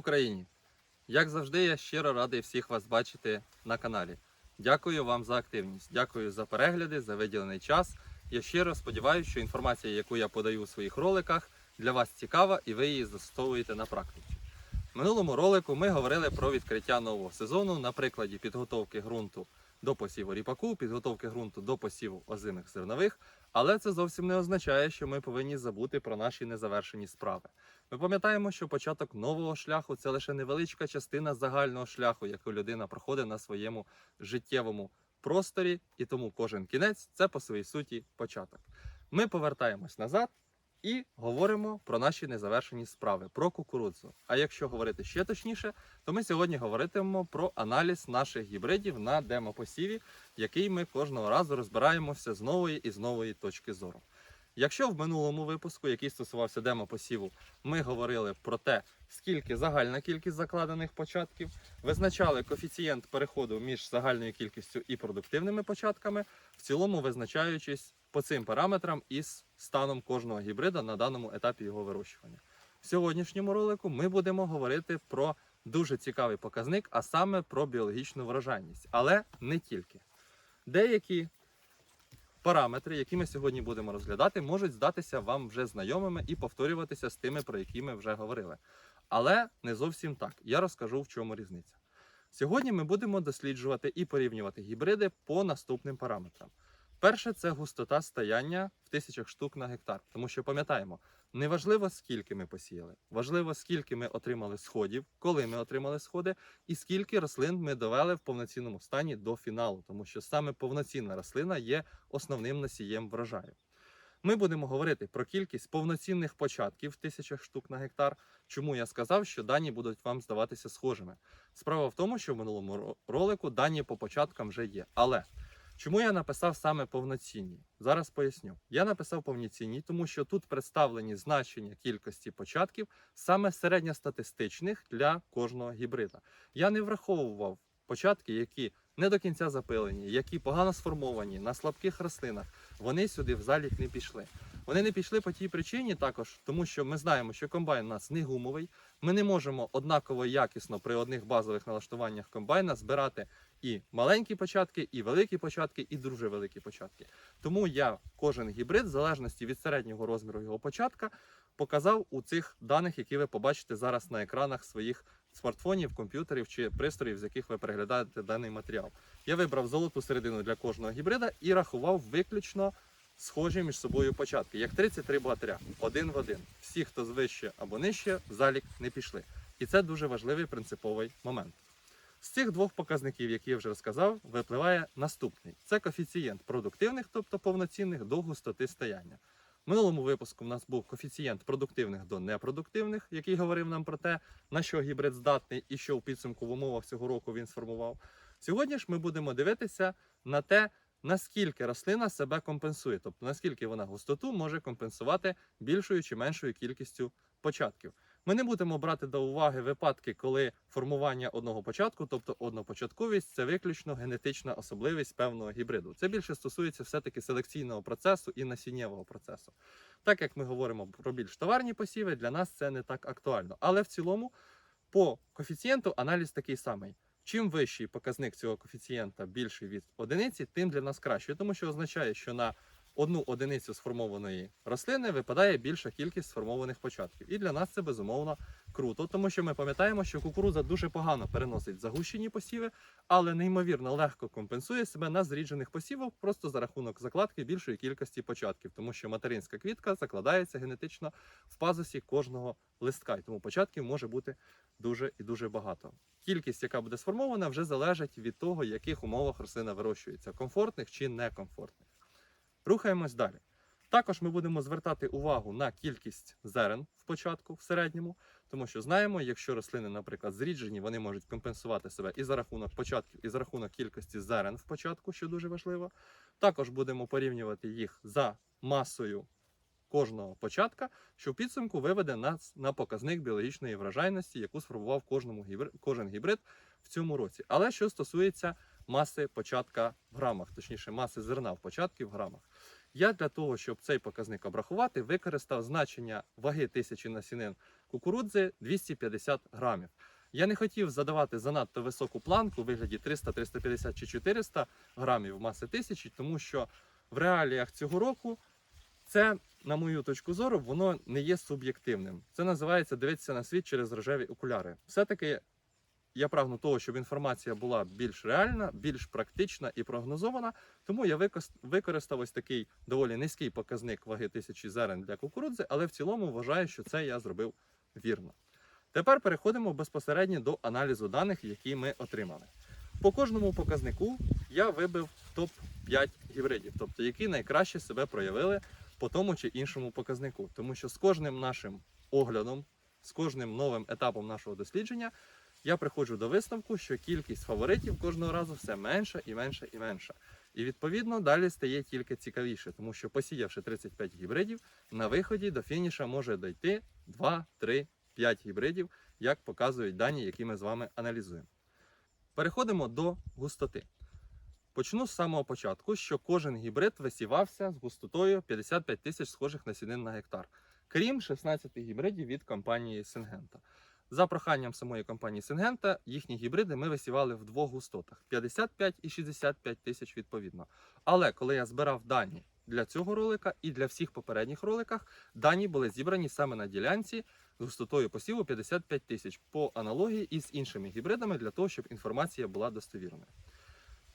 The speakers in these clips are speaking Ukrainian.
Україні! Як завжди, я щиро радий всіх вас бачити на каналі. Дякую вам за активність, дякую за перегляди, за виділений час. Я щиро сподіваюся, що інформація, яку я подаю у своїх роликах, для вас цікава і ви її застосовуєте на практиці. В минулому ролику ми говорили про відкриття нового сезону на прикладі підготовки ґрунту до посіву ріпаку, підготовки ґрунту до посіву озимих зернових, але це зовсім не означає, що ми повинні забути про наші незавершені справи. Ми пам'ятаємо, що початок нового шляху це лише невеличка частина загального шляху, яку людина проходить на своєму життєвому просторі, і тому кожен кінець це по своїй суті початок. Ми повертаємось назад і говоримо про наші незавершені справи, про кукурудзу. А якщо говорити ще точніше, то ми сьогодні говоритимемо про аналіз наших гібридів на демопосіві, який ми кожного разу розбираємося з нової і з нової точки зору. Якщо в минулому випуску, який стосувався демопосіву, ми говорили про те, скільки загальна кількість закладених початків, визначали коефіцієнт переходу між загальною кількістю і продуктивними початками, в цілому визначаючись по цим параметрам із станом кожного гібрида на даному етапі його вирощування. В сьогоднішньому ролику ми будемо говорити про дуже цікавий показник, а саме про біологічну врожайність, але не тільки. Деякі параметри, які ми сьогодні будемо розглядати, можуть здатися вам вже знайомими і повторюватися з тими, про які ми вже говорили. Але не зовсім так. Я розкажу, в чому різниця. Сьогодні ми будемо досліджувати і порівнювати гібриди по наступним параметрам. Перше це густота стояння в тисячах штук на гектар. Тому що пам'ятаємо, не важливо, скільки ми посіяли, важливо, скільки ми отримали сходів, коли ми отримали сходи, і скільки рослин ми довели в повноцінному стані до фіналу, тому що саме повноцінна рослина є основним носієм врожаю. Ми будемо говорити про кількість повноцінних початків в тисячах штук на гектар. Чому я сказав, що дані будуть вам здаватися схожими? Справа в тому, що в минулому ролику дані по початкам вже є. Але чому я написав саме повноцінні? Зараз поясню. Я написав повноцінні, тому що тут представлені значення кількості початків саме середньостатистичних для кожного гібрида. Я не враховував початки, які не до кінця запилені, які погано сформовані на слабких рослинах. Вони сюди в залік не пішли. Вони не пішли по тій причині також, тому що ми знаємо, що комбайн у нас не гумовий. Ми не можемо однаково якісно при одних базових налаштуваннях комбайна збирати і маленькі початки, і великі початки, і дуже великі початки. Тому я кожен гібрид, в залежності від середнього розміру його початка, показав у цих даних, які ви побачите зараз на екранах своїх смартфонів, комп'ютерів чи пристроїв, з яких ви переглядаєте даний матеріал. Я вибрав золоту середину для кожного гібрида і рахував виключно схожі між собою початки, як 33 богатиря, один в один. Всі, хто вище або нижче, в залік не пішли. І це дуже важливий принциповий момент. З цих двох показників, які я вже розказав, випливає наступний: це коефіцієнт продуктивних, тобто повноцінних, до густоти стояння. В минулому випуску в нас був коефіцієнт продуктивних до непродуктивних, який говорив нам про те, на що гібрид здатний і що в підсумку в умовах цього року він сформував. Сьогодні ж ми будемо дивитися на те, наскільки рослина себе компенсує, тобто наскільки вона густоту може компенсувати більшою чи меншою кількістю початків. Ми не будемо брати до уваги випадки, коли формування одного початку, тобто однопочатковість, це виключно генетична особливість певного гібриду. Це більше стосується все-таки селекційного процесу і насіннєвого процесу. Так як ми говоримо про більш товарні посіви, для нас це не так актуально. Але в цілому, по коефіцієнту аналіз такий самий. Чим вищий показник цього коефіцієнта більший від одиниці, тим для нас краще, тому що означає, що на одну одиницю сформованої рослини випадає більша кількість сформованих початків. І для нас це безумовно круто, тому що ми пам'ятаємо, що кукурудза дуже погано переносить загущені посіви, але неймовірно легко компенсує себе на зріджених посівах просто за рахунок закладки більшої кількості початків, тому що материнська квітка закладається генетично в пазусі кожного листка, і тому початків може бути дуже і дуже багато. Кількість, яка буде сформована, вже залежить від того, в яких умовах рослина вирощується комфортних чи некомфортних. Рухаємось далі. Також ми будемо звертати увагу на кількість зерен в початку в середньому, тому що знаємо, якщо рослини, наприклад, зріджені, вони можуть компенсувати себе і за рахунок початків, і за рахунок кількості зерен в початку, що дуже важливо. Також будемо порівнювати їх за масою кожного початка, що в підсумку виведе нас на показник біологічної врожайності, яку сформував кожному кожен гібрид в цьому році. Але що стосується маси початка в грамах, точніше маси зерна в початку в грамах. Я для того, щоб цей показник обрахувати, використав значення ваги тисячі насінин кукурудзи 250 грамів. Я не хотів задавати занадто високу планку у вигляді 300, 350 чи 400 грамів маси тисячі, тому що в реаліях цього року це, на мою точку зору, воно не є суб'єктивним. Це називається дивитися на світ через рожеві окуляри. Все-таки я прагну того, щоб інформація була більш реальна, більш практична і прогнозована. Тому я використав ось такий доволі низький показник ваги тисячі зерен для кукурудзи, але в цілому вважаю, що це я зробив вірно. Тепер переходимо безпосередньо до аналізу даних, які ми отримали. По кожному показнику я вибив топ-5 гібридів, тобто які найкраще себе проявили по тому чи іншому показнику. Тому що з кожним нашим оглядом, з кожним новим етапом нашого дослідження, я приходжу до висновку, що кількість фаворитів кожного разу все менша і менша і менша. І відповідно далі стає тільки цікавіше, тому що посіявши 35 гібридів, на виході до фініша може дойти 2, 3, 5 гібридів, як показують дані, які ми з вами аналізуємо. Переходимо до густоти. Почну з самого початку, що кожен гібрид висівався з густотою 55 тисяч схожих насінин на гектар, крім 16 гібридів від компанії Сингента. За проханням самої компанії Сингента, їхні гібриди ми висівали в двох густотах 55 і 65 тисяч відповідно. Але коли я збирав дані для цього ролика і для всіх попередніх роликах, дані були зібрані саме на ділянці з густотою посіву 55 тисяч по аналогії із іншими гібридами для того, щоб інформація була достовірною.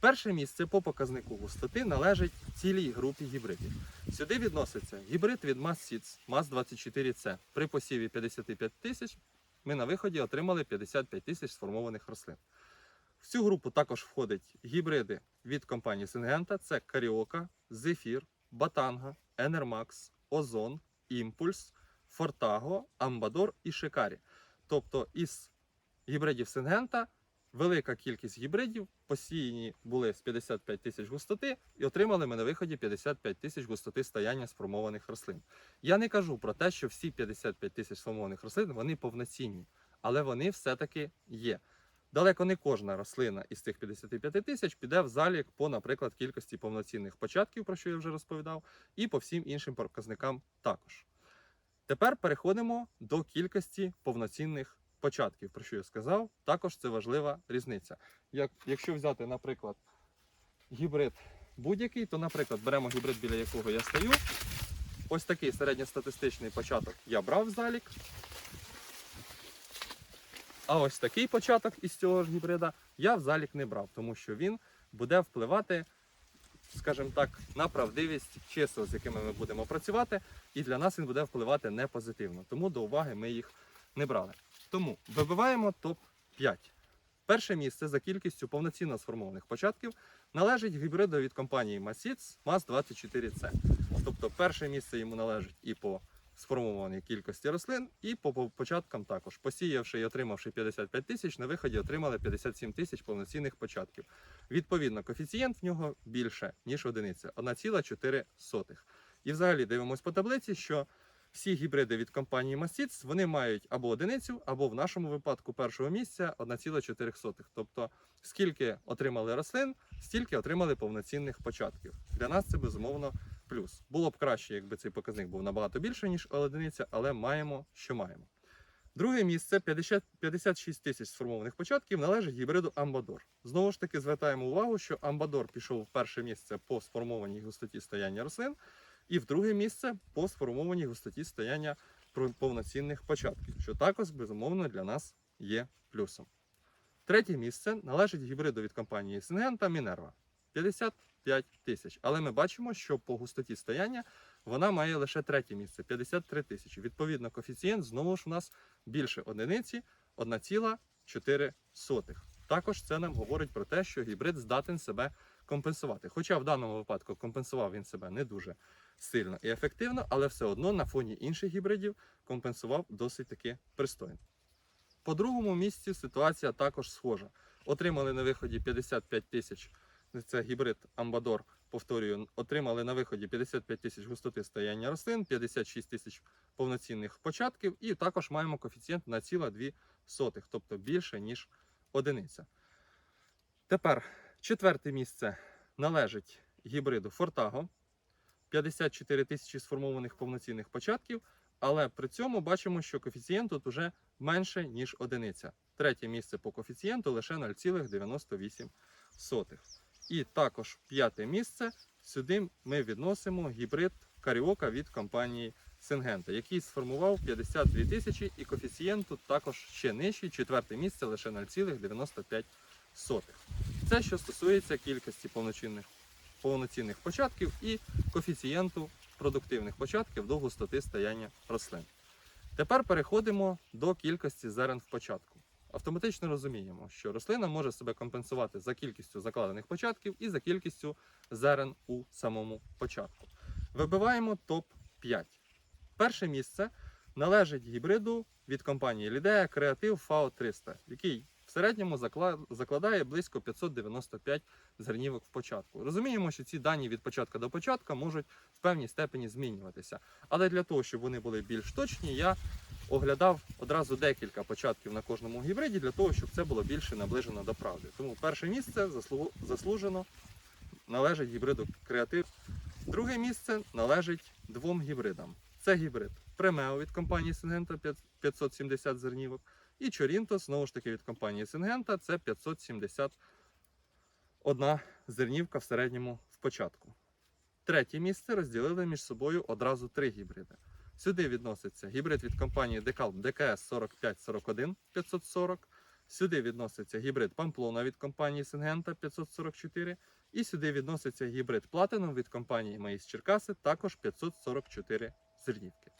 Перше місце по показнику густоти належить цілій групі гібридів. Сюди відноситься гібрид від MassSeeds MAS24C. При посіві 55 тисяч ми на виході отримали 55 тисяч сформованих рослин. В цю групу також входять гібриди від компанії Сингента: це Каріока, Зефір, Батанга, Енермакс, Озон, Імпульс, Фортаго, Амбадор і Шикарі. Тобто із гібридів Сингента велика кількість гібридів посіяні були з 55 тисяч густоти і отримали ми на виході 55 тисяч густоти стояння сформованих рослин. Я не кажу про те, що всі 55 тисяч сформованих рослин вони повноцінні, але вони все-таки є. Далеко не кожна рослина із цих 55 тисяч піде в залік по, наприклад, кількості повноцінних початків, про що я вже розповідав, і по всім іншим показникам також. Тепер переходимо до кількості повноцінних початків, про що я сказав. Також це важлива різниця. Як, якщо взяти, наприклад, гібрид будь-який, то, наприклад, беремо гібрид, біля якого я стою. Ось такий середньостатистичний початок я брав в залік. А ось такий початок із цього ж гібрида я в залік не брав, тому що він буде впливати, скажімо так, на правдивість чисел, з якими ми будемо працювати, і для нас він буде впливати не позитивно. Тому до уваги ми їх не брали. Тому вибиваємо топ-5. Перше місце за кількістю повноцінно сформованих початків належить гібриду від компанії Masits MAS24C. Тобто перше місце йому належить і по сформованій кількості рослин, і по по початкам також. Посіявши і отримавши 55 тисяч, на виході отримали 57 тисяч повноцінних початків. Відповідно, коефіцієнт в нього більше, ніж одиниця 1,4. І взагалі дивимось по таблиці, що всі гібриди від компанії Masits, вони мають або одиницю, або в нашому випадку першого місця 1,4. Тобто, скільки отримали рослин, стільки отримали повноцінних початків. Для нас це безумовно плюс. Було б краще, якби цей показник був набагато більше, ніж одиниця, але маємо, що маємо. Друге місце 50, 56 тисяч сформованих початків належить гібриду Амбадор. Знову ж таки, звертаємо увагу, що Амбадор пішов в перше місце по сформованій густоті стояння рослин, і в друге місце по сформованій густоті стояння повноцінних початків, що також, безумовно, для нас є плюсом. Третє місце належить гібриду від компанії Сингента Мінерва 55 тисяч. Але ми бачимо, що по густоті стояння вона має лише третє місце 53 тисячі. Відповідно, коефіцієнт знову ж у нас більше одиниці 1,4. Також це нам говорить про те, що гібрид здатен себе компенсувати. Хоча в даному випадку компенсував він себе не дуже сильно і ефективно, але все одно на фоні інших гібридів компенсував досить таки пристойно. По другому місці ситуація також схожа. Отримали на виході 55 тисяч. Це гібрид Амбадор, повторюю, отримали на виході 55 тисяч густоти стояння рослин, 56 тисяч повноцінних початків, і також маємо коефіцієнт на ціла 2 сотих, тобто більше, ніж одиниця. Тепер четверте місце належить гібриду Фортаго. 54 тисячі сформованих повноцінних початків. але при цьому бачимо, що коефіцієнт тут уже менше, ніж одиниця. Третє місце по коефіцієнту лише 0,98. І також п'яте місце сюди ми відносимо гібрид Каріока від компанії Сингента, який сформував 52 тисячі і коефіцієнт тут також ще нижчий, четверте місце лише 0,95. Це що стосується кількості повноцінних, повноцінних початків і коефіцієнту продуктивних початків до густоти стояння рослин. Тепер переходимо до кількості зерен в початку. Автоматично розуміємо, що рослина може себе компенсувати за кількістю закладених початків і за кількістю зерен у самому початку. Вибиваємо топ-5. Перше місце належить гібриду від компанії Лідея Креатив FAO 300, який в середньому закла- закладає близько 595 зернівок в початку. Розуміємо, що ці дані від початку до початку можуть в певній степені змінюватися. Але для того, щоб вони були більш точні, я оглядав одразу декілька початків на кожному гібриді для того, щоб це було більше наближено до правди. Тому перше місце заслу- заслужено належить гібриду креатив. Друге місце належить двом гібридам. Це гібрид Премео від компанії Сингента 570 зернівок. І Чорінто, знову ж таки, від компанії Сингента, це 571 зернівка в середньому в початку. Третє місце розділили між собою одразу три гібриди. Сюди відноситься гібрид від компанії Decalb ДКС 4541 540. Сюди відноситься гібрид Pamplona від компанії Сингента 544. І сюди відноситься гібрид Platinum від компанії Маїс Черкаси, також 544 зернівки.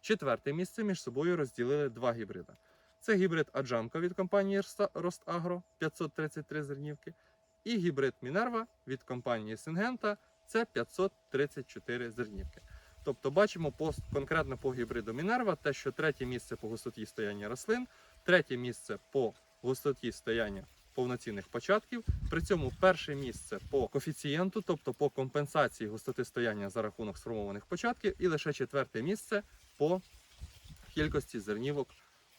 Четверте місце між собою розділили два гібрида. Це гібрид Аджамка від компанії Ростагро 533 зернівки. І гібрид Мінерва від компанії Сингента це 534 зернівки. Тобто бачимо по, конкретно по гібриду Мінерва те, що третє місце по густоті стояння рослин, третє місце по густоті стояння повноцінних початків. При цьому перше місце по коефіцієнту, тобто по компенсації густоти стояння за рахунок сформованих початків, і лише четверте місце по кількості зернівок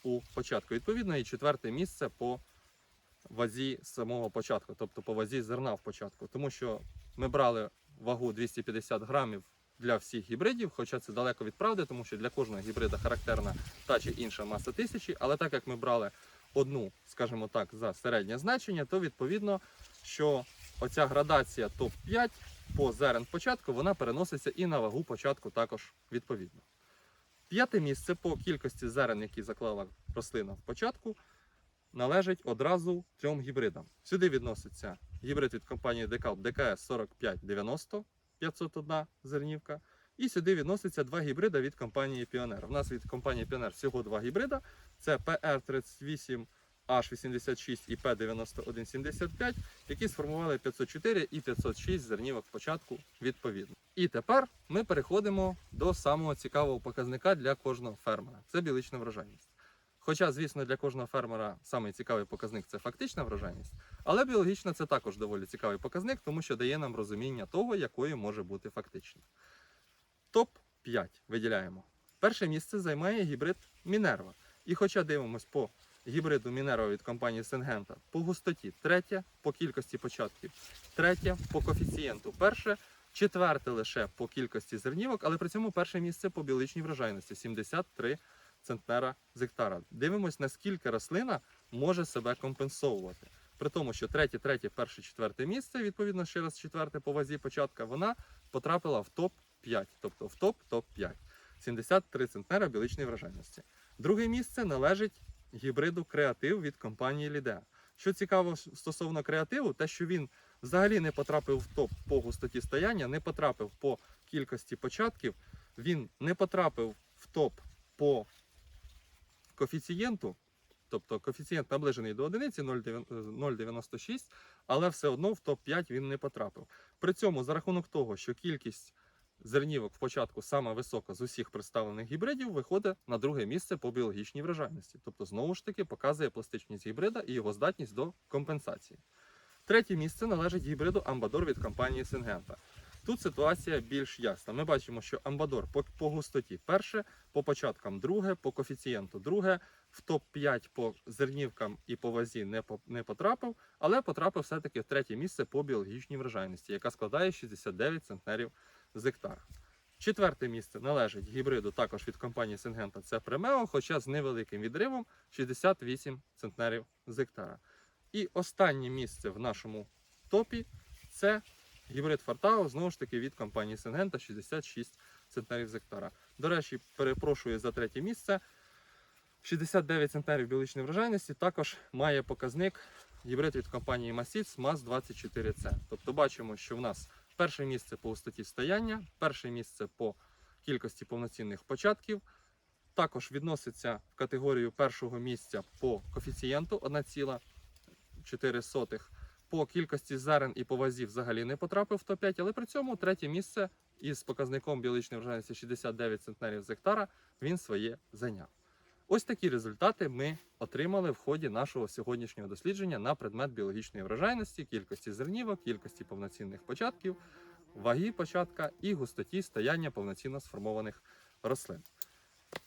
у початку. Відповідно, і четверте місце по вазі самого початку, тобто по вазі зерна в початку. Тому що ми брали вагу 250 грамів для всіх гібридів, хоча це далеко від правди, тому що для кожного гібрида характерна та чи інша маса тисячі. Але так як ми брали одну, скажімо так, за середнє значення, то відповідно, що оця градація топ-5 по зерен початку вона переноситься і на вагу початку також відповідно. П'яте місце по кількості зерен, які заклала рослина в початку, належить одразу трьом гібридам. Сюди відноситься гібрид від компанії Decalb ДКС 4590 501 зернівка. І сюди відноситься два гібрида від компанії Pioneer. У нас від компанії Pioneer всього два гібрида: це PR38 H86 і P9175, які сформували 504 і 506 зернівок початку відповідно. І тепер ми переходимо до самого цікавого показника для кожного фермера це білична врожайність. Хоча, звісно, для кожного фермера самий цікавий показник це фактична врожайність, але біологічна це також доволі цікавий показник, тому що дає нам розуміння того, якою може бути фактична. Топ-5 виділяємо. Перше місце займає гібрид Мінерва. І хоча дивимось по гібриду Мінерва від компанії Сингента по густоті, третє по кількості початків, третє по коефіцієнту, перше, четверте лише по кількості зернівок, але при цьому перше місце по біологічній врожайності 73 центнера з гектара. Дивимось, наскільки рослина може себе компенсовувати. При тому, що третє, третє, перше, четверте місце, відповідно, ще раз четверте по вазі початка, вона потрапила в топ-5, тобто в топ-топ-5. 73 центнера біологічної врожайності. Друге місце належить гібриду креатив від компанії Лідеа. Що цікаво стосовно креативу, те, що він взагалі не потрапив в топ по густоті стояння, не потрапив по кількості початків, він не потрапив в топ по коефіцієнту, тобто коефіцієнт наближений до одиниці 0,96, але все одно в топ-5 він не потрапив. При цьому за рахунок того, що кількість зернівок в початку саме висока з усіх представлених гібридів, виходить на друге місце по біологічній врожайності. Тобто, знову ж таки, показує пластичність гібрида і його здатність до компенсації. Третє місце належить гібриду Амбадор від компанії Сингента. Тут ситуація більш ясна. Ми бачимо, що Амбадор по, по густоті перше, по початкам друге, по коефіцієнту друге, в топ-5 по зернівкам і по вазі не, по, не потрапив, але потрапив все-таки в третє місце по біологічній врожайності, яка складає 69 центнерів з гектара. Четверте місце належить гібриду також від компанії Сингента. Це Премео, хоча з невеликим відривом 68 центнерів з гектара. І останнє місце в нашому топі це гібрид Фартао, знову ж таки від компанії Сингента 66 центнерів з гектара. До речі, перепрошую за третє місце. 69 центнерів біологічної врожайності також має показник гібрид від компанії Масіц МАЗ-24C. Тобто бачимо, що в нас перше місце по густоті стояння, перше місце по кількості повноцінних початків. Також відноситься в категорію першого місця по коефіцієнту 1,4. По кількості зерен і по вазі взагалі не потрапив в топ-5, але при цьому третє місце із показником біологічної врожайності 69 центнерів з гектара він своє зайняв. Ось такі результати ми отримали в ході нашого сьогоднішнього дослідження на предмет біологічної врожайності, кількості зернівок, кількості повноцінних початків, ваги початка і густоті стояння повноцінно сформованих рослин.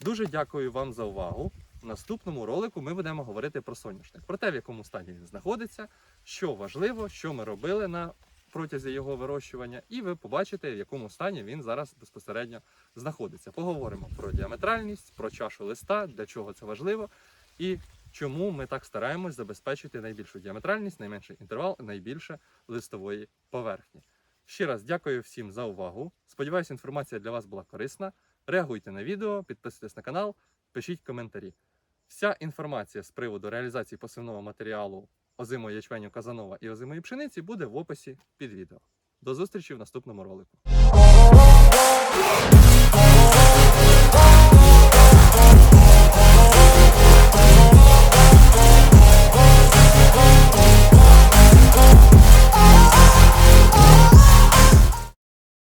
Дуже дякую вам за увагу. В наступному ролику ми будемо говорити про соняшник, про те, в якому стані він знаходиться, що важливо, що ми робили на протязі його вирощування, і ви побачите, в якому стані він зараз безпосередньо знаходиться. Поговоримо про діаметральність, про чашу листа, для чого це важливо, і чому ми так стараємось забезпечити найбільшу діаметральність, найменший інтервал, найбільше листової поверхні. Ще раз дякую всім за увагу. Сподіваюся, інформація для вас була корисна. Реагуйте на відео, підписуйтесь на канал, пишіть коментарі. Вся інформація з приводу реалізації посівного матеріалу озимої ячменю Казанова і озимої пшениці буде в описі під відео. До зустрічі в наступному ролику.